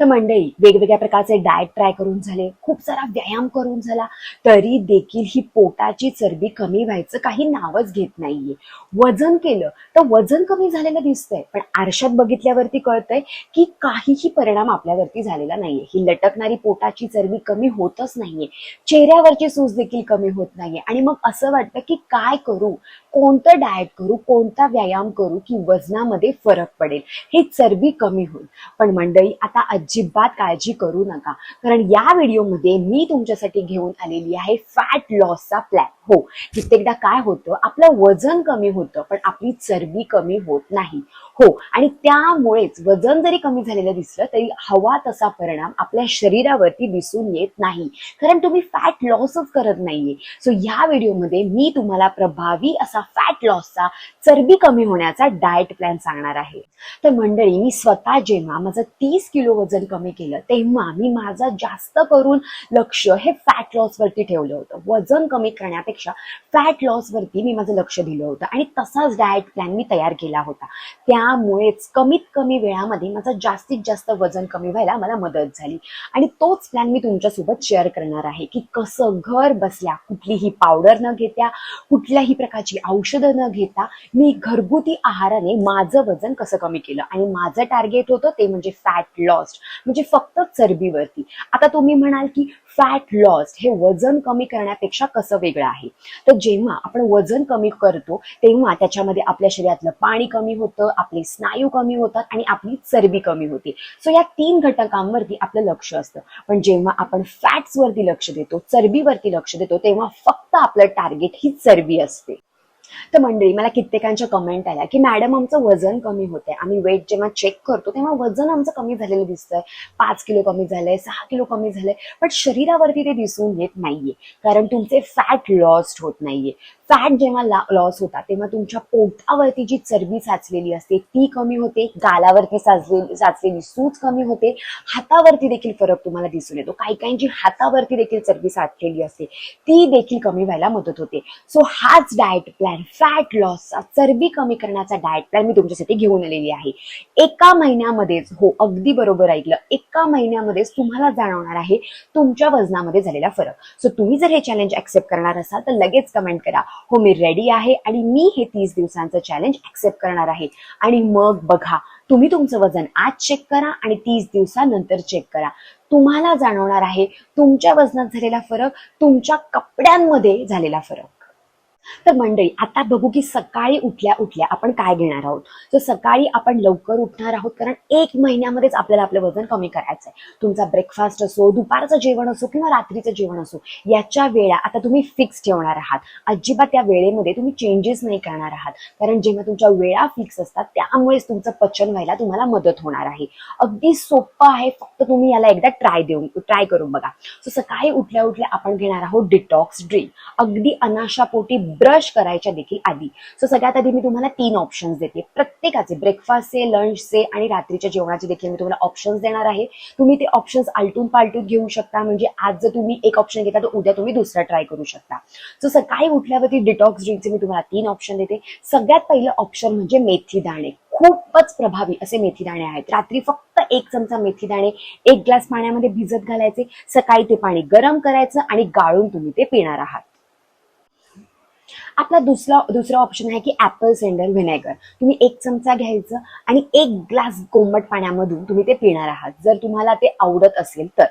तर मंडळी वेगवेगळ्या प्रकारचे डाएट ट्राय करून झाले खूप सारा व्यायाम करून झाला तरी देखील ही पोटाची चरबी कमी व्हायचं काही नावच घेत नाहीये. वजन केलं तर वजन कमी झालेलं दिसतंय पण आरशात बघितल्यावरती कळतंय की काहीही परिणाम आपल्यावरती झालेला नाहीये. ही लटकणारी पोटाची चरबी कमी होतच नाहीये. चेहऱ्यावरची सूज देखील कमी होत नाहीये. आणि मग असं वाटतं की काय करू? कोणतं डाएट करू कोणता व्यायाम करू की वजनामध्ये फरक पडेल? हे चरबी कमी होईल. पण मंडळी आता अजिबात काळजी करू नका. कारण या व्हिडिओमध्ये मी तुमच्यासाठी घेऊन आलेली आहे फॅट लॉसचा प्लॅन हो कित्येकदा काय होतं आपलं वजन कमी होतं पण आपली चरबी कमी होत नाही. हो आणि त्यामुळेच वजन जरी कमी झालेलं दिसलं तरी हवा तसा परिणाम आपल्या शरीरावरती दिसून येत नाही. कारण तुम्ही फॅट लॉसच करत नाहीये. सो या व्हिडिओमध्ये मी तुम्हाला प्रभावी असा फॅट लॉसचा चरबी कमी होण्याचा डाएट प्लॅन सांगणार आहे. तर मंडळी मी स्वतः जेव्हा माझं तीस किलो वजन कमी केलं तेव्हा मी माझं जास्त करून लक्ष हे फॅट लॉस वरती ठेवलं होतं. वजन कमी करण्यापेक्षा फॅट लॉस वरती मी माझं लक्ष दिलं होतं. आणि तसाच डाएट प्लॅन मी तयार केला होता. त्यामुळेच कमीत कमी वेळामध्ये माझं जास्तीत जास्त वजन कमी व्हायला मला मदत झाली. आणि तोच प्लॅन मी तुमच्यासोबत शेअर करणार आहे की कसं घर बसल्या कुठलीही पावडर न घेता कुठल्याही प्रकारची औषधं न घेता मी घरगुती आहाराने माझं वजन कसं कमी केलं. आणि माझं टार्गेट होतं ते म्हणजे फॅट लॉस्ट म्हणजे फक्त चरबीवरती. आता तुम्ही म्हणाल की फॅट लॉस हे वजन कमी करण्यापेक्षा कसं वेगळं आहे? तर जेव्हा आपण वजन कमी करतो तेव्हा त्याच्यामध्ये आपल्या शरीरातलं पाणी कमी होतं आपले स्नायू कमी होतात आणि आपली चरबी कमी होते. सो या तीन घटकांवरती आपलं लक्ष असतं. पण जेव्हा आपण फॅट्सवरती लक्ष देतो चरबीवरती लक्ष देतो तेव्हा फक्त आपलं टार्गेट ही चरबी असते. तर मंडळी मला कित्येकांच्या कमेंट आल्या की मॅडम आमचं वजन कमी होतंय. आम्ही वेट जेव्हा चेक करतो तेव्हा वजन आमचं कमी झालेलं दिसतंय. पाच किलो कमी झालंय सहा किलो कमी झालंय. पण शरीरावरती ते दिसून येत नाहीये. कारण तुमचे फॅट लॉस होत नाहीये. फॅट जेव्हा लॉस होता तेव्हा तुमच्या पोटावरती जी चरबी साचलेली असते ती कमी होते. गालावरती साचलेली साचलेली सूज कमी होते. हातावरती देखील फरक तुम्हाला दिसून येतो. काही काहींची हातावरती देखील चरबी साचलेली असते. ती देखील कमी व्हायला मदत होते. सो हाच डाएट प्लॅन फॅट लॉसचा चरबी कमी करण्याचा डाएट प्लॅन मी तुमच्यासाठी घेऊन आलेली आहे. एका महिन्यामध्येच हो अगदी बरोबर ऐकलं. एका महिन्यामध्येच तुम्हाला जाणवणार आहे तुमच्या वजनामध्ये झालेला फरक. सो तुम्ही जर हे चॅलेंज ऍक्सेप्ट करणार असाल तर लगेच कमेंट करा. हो मी रेडी आहे आणि मी हे तीस दिवसांचं चॅलेंज ऍक्सेप्ट करणार आहे. आणि मग बघा तुम्ही तुमचं वजन आज चेक करा आणि तीस दिवसानंतर चेक करा. तुम्हाला जाणवणार आहे तुमच्या वजनात झालेला फरक तुमच्या कपड्यांमध्ये झालेला फरक. तर मंडळी आता बघू की सकाळी उठल्या उठल्या आपण काय घेणार आहोत. तर सकाळी आपण लवकर उठणार आहोत कारण एक महिन्यामध्येच आपल्याला आपलं वजन कमी करायचं आहे तुमचा ब्रेकफास्ट असो दुपारचं जेवण असो किंवा रात्रीचं जेवण असो याच्या वेळा आता तुम्ही फिक्स ठेवणार आहात. अजिबात त्या वेळेमध्ये तुम्ही चेंजेस नाही करणार आहात. कारण जेव्हा तुमच्या वेळा फिक्स असतात त्यामुळेच तुमचं पचन व्हायला तुम्हाला मदत होणार आहे. अगदी सोपं आहे फक्त तुम्ही याला एकदा ट्राय देऊन ट्राय करून बघा. सो सकाळी उठल्या उठल्या आपण घेणार आहोत डिटॉक्स ड्रिंक अगदी अनाशापोटी ब्रश करायच्या देखील आधी. सो सगळ्यात आधी मी तुम्हाला तीन ऑप्शन्स देते. प्रत्येकाचे ब्रेकफास्टचे लंचचे आणि रात्रीच्या जेवणाचे देखील मी तुम्हाला ऑप्शन्स देणार आहे. तुम्ही ते ऑप्शन्स आलटून पालटून घेऊ शकता. म्हणजे आज जर तुम्ही एक ऑप्शन घेता तर उद्या तुम्ही दुसरा ट्राय करू शकता. सो सकाळी उठल्यावरती डिटॉक्स ड्रिंकचे मी तुम्हाला तीन ऑप्शन देते. सगळ्यात पहिलं ऑप्शन म्हणजे मेथी दाणे. खूपच प्रभावी असे मेथी दाणे आहेत. रात्री फक्त एक चमचा मेथी दाणे एक ग्लास पाण्यामध्ये भिजत घालायचे. सकाळी ते पाणी गरम करायचं आणि गाळून तुम्ही ते पिणार आहात. आपला दुसरा दुसरा ऑप्शन आहे की ऍपल सेंडर व्हिनेगर तुम्ही एक चमचा घ्यायचं आणि एक ग्लास कोंबट पाण्यामधून तुम्ही ते पिणार आहात. जर तुम्हाला ते आवडत असेल तर.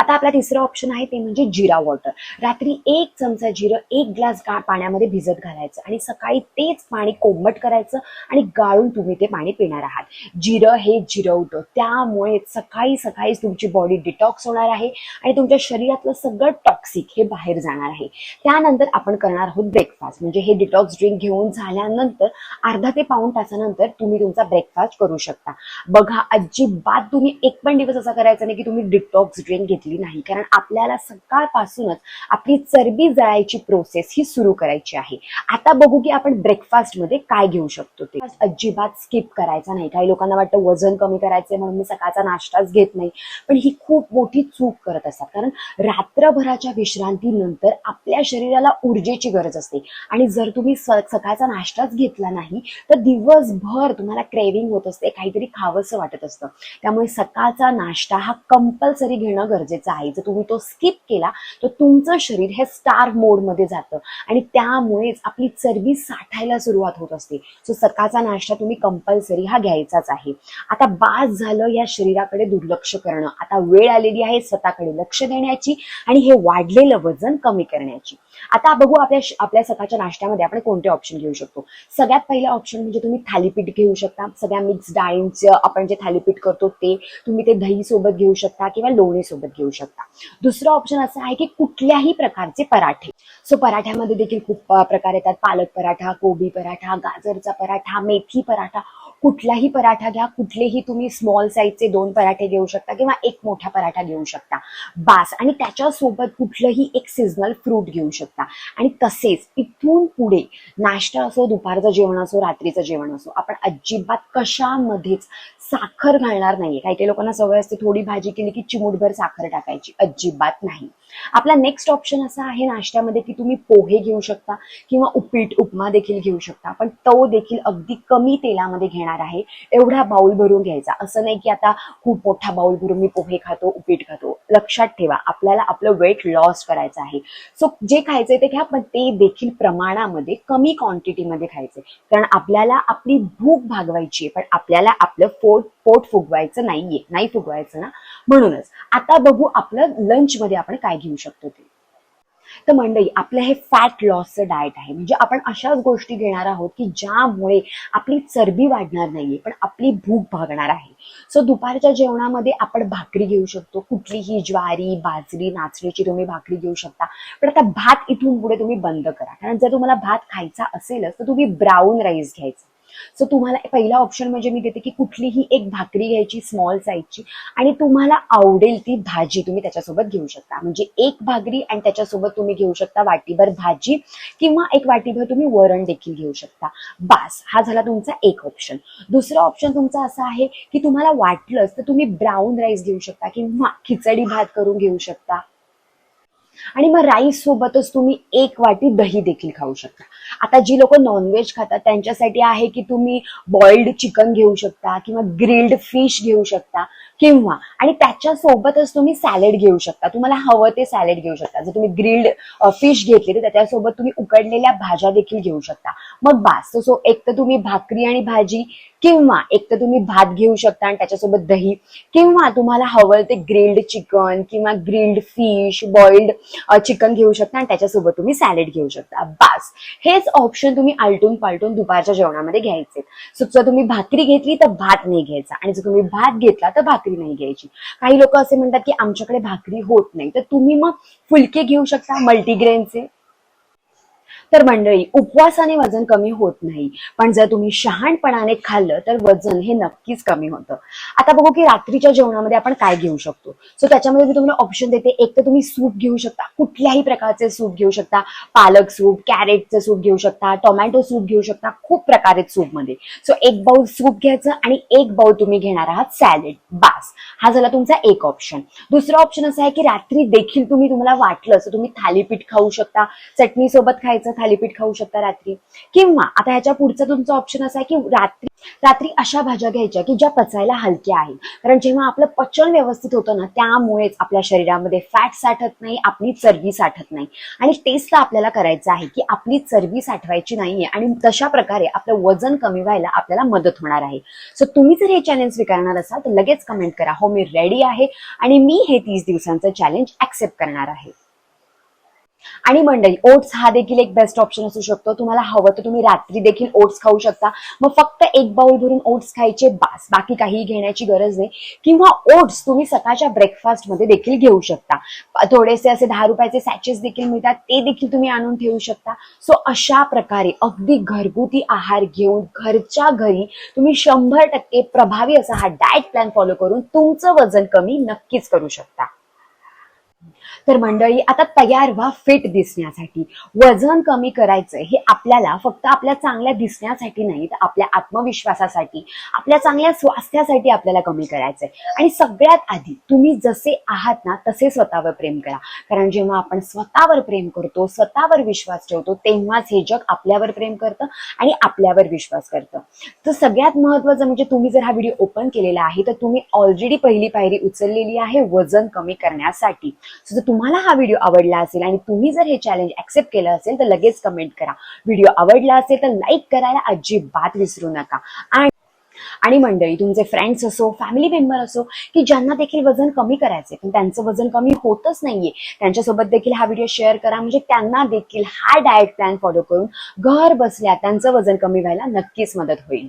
आता आपला तिसरा ऑप्शन आहे ते म्हणजे जिरा वॉटर रात्री एक चमचा जिरं एक ग्लास पाण्यामध्ये भिजत घालायचं आणि सकाळी तेच पाणी कोंबट करायचं आणि गाळून तुम्ही ते पाणी पिणार आहात. जिरं हे जिरवतं. त्यामुळे सकाळी सकाळी तुमची बॉडी डिटॉक्स होणार आहे आणि तुमच्या शरीरातलं सगळं टॉक्सिक हे बाहेर जाणार आहे. त्यानंतर आपण करणार आहोत ब्रेकफास्ट म्हणजे हे डिटॉक्स ड्रिंक घेऊन झाल्यानंतर अर्धा ते पाऊण तासानंतर तुम्ही तुमचा ब्रेकफास्ट करू शकता. बघा अजिबात तुम्ही एक पण दिवस असा करायचा नाही की तुम्ही डिटॉक्स ड्रिंक घेतली नाही. कारण आपल्याला सकाळपासूनच आपली चरबी जळायची प्रोसेस ही सुरू करायची आहे. आता बघू की आपण ब्रेकफास्टमध्ये काय घेऊ शकतो ते. अजिबात स्किप करायचा नाही. काही लोकांना वाटतं वजन कमी करायचंय म्हणून मी सकाळचा नाश्ताच घेत नाही. पण ही खूप मोठी चूक करत असतात. कारण रात्रभराच्या विश्रांतीनंतर आपल्या शरीराला ऊर्जेची गरज असते. आणि जर तुम्ही स- सकाळचा नाश्ताच घेतला नाही तर दिवसभर तुम्हाला क्रेविंग होत असते. काहीतरी खावंसं वाटत असतं. त्यामुळे सकाळचा नाश्ता हा कंपल्सरी घेणं गरजेचं गरजेचं आहे. जर तुम्ही तो स्किप केला तर तुमचं शरीर हे स्टार मोडमध्ये जातं. आणि त्यामुळेच आपली चरबी साठायला सुरुवात होत असते. सो सकाळचा नाश्ता तुम्ही कंपल्सरी हा घ्यायचाच आहे. आता बास झालं या शरीराकडे दुर्लक्ष करणं. आता वेळ आलेली आहे स्वतःकडे लक्ष देण्याची आणि हे वाढलेलं वजन कमी करण्याची. आता बघू आपल्या आपल्या सकाळच्या नाश्त्यामध्ये आपण कोणते ऑप्शन घेऊ शकतो. सगळ्यात पहिलं ऑप्शन म्हणजे तुम्ही थालीपीठ घेऊ शकता. सगळ्या मिक्स डाळींचं आपण जे थालीपीठ करतो ते तुम्ही ते दही सोबत घेऊ शकता किंवा लोणी सोबत घेऊ शकता. दुसरा ऑप्शन असं आहे की कुठल्याही प्रकारचे पराठे. सो पराठ्यामध्ये देखील खूप प्रकार येतात. पालक पराठा कोबी पराठा गाजरचा पराठा मेथी पराठा. कुठलाही पराठा घ्या. कुठलेही तुम्ही स्मॉल साईजचे दोन पराठे घेऊ शकता किंवा एक मोठा पराठा घेऊ शकता. बास. आणि त्याच्यासोबत कुठलंही एक सिजनल फ्रूट घेऊ शकता. आणि तसेच इथून पुढे नाश्ता असो दुपारचं जेवण असो रात्रीचं जेवण असो आपण अजिबात कशामध्येच साखर घालणार नाहीये. काही काही लोकांना सवय असते थोडी भाजी केली की चिमूटभर साखर टाकायची. अजिबात नाही. आपला नेक्स्ट ऑप्शन असा आहे नाश्त्यामध्ये की तुम्ही पोहे घेऊ शकता किंवा उपीट उपमा देखील घेऊ शकता. पण तो देखील अगदी कमी तेलामध्ये घेणार आहे. एवढा बाउल भरून घ्यायचा. असं नाही की आता खूप मोठा बाउल भरून मी पोहे खातो उपीट खातो. लक्षात ठेवा आपल्याला आपलं वेट लॉस करायचं आहे. सो जे खायचंय ते घ्या पण ते देखील प्रमाणामध्ये कमी क्वांटिटीमध्ये खायचे कारण आपल्याला आपली भूक भागवायची आहे पण आपल्याला आपलं पोट पोट फुगवायचं नाहीये नाही फुगवायचं ना? म्हणूनच आता बघू आपलं लंच मध्ये आपण काय घेऊ शकतो ते. तर मंडई आपलं हे फॅट लॉसचं डाएट आहे. म्हणजे आपण अशाच गोष्टी घेणार आहोत की ज्यामुळे आपली चरबी वाढणार नाहीये पण आपली भूक भागणार आहे. सो दुपारच्या जेवणामध्ये आपण भाकरी घेऊ शकतो. कुठलीही ज्वारी बाजरी नाचणीची तुम्ही भाकरी घेऊ शकता. पण आता भात इथून पुढे तुम्ही बंद करा. कारण जर तुम्हाला भात खायचा असेलच तर तुम्ही ब्राऊन राईस घ्यायचा. सो तुम्हाला पहिला ऑप्शन म्हणजे मी देते की कुठलीही एक भाकरी घ्यायची स्मॉल साईजची आणि तुम्हाला आवडेल ती भाजी तुम्ही त्याच्यासोबत घेऊ शकता. म्हणजे एक भाकरी आणि त्याच्यासोबत तुम्ही घेऊ शकता वाटीभर भाजी किंवा एक वाटीभर तुम्ही वरण देखील घेऊ शकता. बास हा झाला तुमचा एक ऑप्शन दुसरा ऑप्शन तुमचा असा आहे की तुम्हाला वाटलंच तर तुम्ही ब्राऊन राईस घेऊ शकता किंवा खिचडी भात करून घेऊ शकता. आणि मग राईस सोबतच तुम्ही एक वाटी दही देखील खाऊ शकता. आता जी लोक नॉनव्हेज खातात त्यांच्यासाठी आहे की तुम्ही बॉइल्ड चिकन घेऊ शकता किंवा ग्रिल्ड फिश घेऊ शकता. किंवा आणि त्याच्यासोबतच तुम्ही सॅलेड घेऊ शकता. तुम्हाला हवं ते सॅलेड घेऊ शकता. जर तुम्ही ग्रिल्ड फिश घेतली तर त्याच्यासोबत तुम्ही उकडलेल्या भाज्या देखील घेऊ शकता. मग बास सो एक तर तुम्ही भाकरी आणि भाजी किंवा एक तर तुम्ही भात घेऊ शकता आणि त्याच्यासोबत दही. किंवा तुम्हाला हवं ते ग्रिल्ड चिकन किंवा ग्रिल्ड फिश बॉइल्ड चिकन घेऊ शकता आणि त्याच्यासोबत तुम्ही सॅलेड घेऊ शकता. बास हेच ऑप्शन तुम्ही आलटून पालटून दुपारच्या जेवणामध्ये घ्यायचे. सो जर तुम्ही भाकरी घेतली तर भात नाही घ्यायचा. आणि जर तुम्ही भात घेतला तर भाकरी नाही घ्यायची. काही लोक असे म्हणतात की आमच्याकडे भाकरी होत नाही. तर तुम्ही मग फुलके घेऊ शकता मल्टीग्रेनचे तर मंडळी उपवासाने वजन कमी होत नाही. पण जर तुम्ही शहाणपणाने खाल्लं तर वजन हे नक्कीच कमी होतं. आता बघू की रात्रीच्या जेवणामध्ये आपण काय घेऊ शकतो. सो त्याच्यामध्ये मी तुम्हाला ऑप्शन देते. एक तर तुम्ही सूप घेऊ शकता. कुठल्याही प्रकारचे सूप घेऊ शकता. पालक सूप कॅरेटचं सूप घेऊ शकता टोमॅटो सूप घेऊ शकता खूप प्रकार आहेत सूपमध्ये. सो एक बाउल सूप घ्यायचं आणि एक बाउल तुम्ही घेणार आहात सॅलेड बास. हा झाला तुमचा एक ऑप्शन दुसरा ऑप्शन असा आहे की रात्री देखील तुम्ही तुम्हाला वाटलं तर तुम्ही थालीपीठ खाऊ शकता चटणी सोबत खायचं थालीपीठ खाऊ शकता रात्री. किंवा आता ह्याच्या पुढचा तुमचा ऑप्शन असा आहे की रात्री रात्री अशा भाज्या घ्यायच्या की ज्या पचायला हलक्या आहेत. कारण जेव्हा आपलं पचन व्यवस्थित होतं ना त्यामुळेच आपल्या शरीरामध्ये फॅट साठत नाही आपली चरबी साठत नाही. आणि टेस्ट आपल्याला करायचं आहे की आपली चरबी साठवायची नाहीये आणि तशा प्रकारे आपलं वजन कमी व्हायला आपल्याला मदत होणार आहे. सो तुम्ही जर हे चॅलेंज स्वीकारणार असाल तर लगेच कमेंट करा. हो मी रेडी आहे आणि मी हे तीस दिवसांचं चॅलेंज ऍक्सेप्ट करणार आहे. आणि मंडळी ओट्स हा देखील एक बेस्ट ऑप्शन असू शकतो. तुम्हाला हवं तर तुम्ही रात्री देखील ओट्स खाऊ शकता. मग फक्त एक बाउल भरून ओट्स खायचे बास. बाकी काही घेण्याची गरज नाही. किंवा ओट्स तुम्ही सकाळच्या ब्रेकफास्टमध्ये देखील घेऊ शकता. थोडेसे असे दहा रुपयाचे सॅचेस देखील मिळतात. ते देखील तुम्ही आणून ठेवू शकता. सो अशा प्रकारे अगदी घरगुती आहार घेऊन घरच्या घरी तुम्ही शंभर टक्के प्रभावी असा हा डाएट प्लॅन फॉलो करून तुमचं वजन कमी नक्कीच करू शकता. तर मंडळी आता तयार व्हा फिट दिसण्यासाठी. वजन कमी करायचं हे आपल्याला फक्त आपल्या चांगल्या दिसण्यासाठी नाही तर आपल्या आत्मविश्वासासाठी आपल्या चांगल्या स्वास्थ्यासाठी आपल्याला कमी करायचंय. आणि सगळ्यात आधी तुम्ही जसे आहात ना तसे स्वतःवर प्रेम करा. कारण जेव्हा आपण स्वतःवर प्रेम करतो स्वतःवर विश्वास ठेवतो तेव्हाच हे जग आपल्यावर प्रेम करतं आणि आपल्यावर विश्वास करतं. तर सगळ्यात महत्वाचं म्हणजे तुम्ही जर हा व्हिडिओ ओपन केलेला आहे तर तुम्ही ऑलरेडी पहिली पायरी उचललेली आहे वजन कमी करण्यासाठी. So, जर तुम्हाला हा व्हिडिओ आवडला असेल आणि तुम्ही जर हे चॅलेंज ऍक्सेप्ट केलं असेल तर लगेच कमेंट करा. व्हिडिओ आवडला असेल तर लाईक करायला अजिबात विसरू नका. आणि आणि मंडळी तुमचे फ्रेंड्स असो फॅमिली मेंबर असो की ज्यांना देखील वजन कमी करायचे पण त्यांचं वजन कमी होतच नाहीये त्यांच्यासोबत देखील हा व्हिडिओ शेअर करा. म्हणजे त्यांना देखील हा डाएट प्लॅन फॉलो करून घर बसल्या त्यांचं वजन कमी व्हायला नक्कीच मदत होईल.